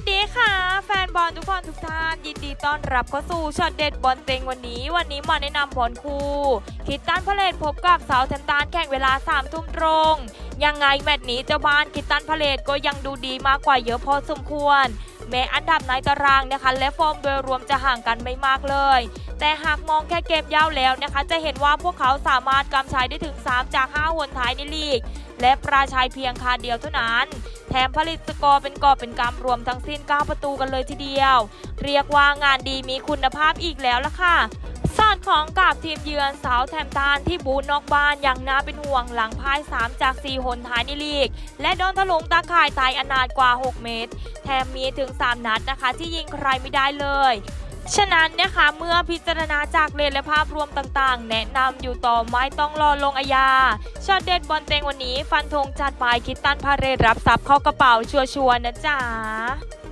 สดีค่ะ แฟนบอลทุกคนทุกท่าน ยินดีต้อนรับเข้าสู่ช็อตเด็ดบอลเต็งวันนี้ วันนี้มาแนะนำบอลคู่คิดตันพาเลตพบกับเสาแทมตานแข่งเวลา3ามทุ่มตรง ยังไงแมตช์นี้เจ้าบ้านคิดตันพาเลตก็ยังดูดีมากกว่าเยอะพอสมควร แม้อันดับในตารางนะคะ และฟอร์มโดยรวมจะห่างกันไม่มากเลย แต่หากมองแค่เกมยาวแล้วนะคะ จะเห็นว่าพวกเขาสามารถกำชัยได้ถึง 3 จาก5หนท้ายในลีก และปราชัยเพียงคาเดียวเท่านั้น แถมผลิตสกอร์เป็นกอบเป็นกำรวมทั้งสิ้น 9 ประตูกันเลยทีเดียว เรียกว่างานดีมีคุณภาพอีกแล้วล่ะค่ะสอดของกับทีมเยือนสาวแถมตานที่บูนนอกบ้านอย่างน่าเป็นห่วงหลังพ่าย 3 จาก 4 หนท้ายในลีก และโดนถลุงตาข่ายตายอนาถกว่า 6 เมตร แถมมีถึง 3 นัดนะคะ ที่ยิงใครไม่ได้เลย ฉะนั้นนะคะเมื่อพิจารณาจากเลนและภาพรวมต่างๆ แนะนำอยู่ต่อไม่ต้องรอลงอาญาช็อตเด็ดบอลเต็งวันนี้ ฟันธงจัดไปคิดตันพาเรรับทรัพย์เข้ากระเป๋าชัวร์ๆนะจ๊ะ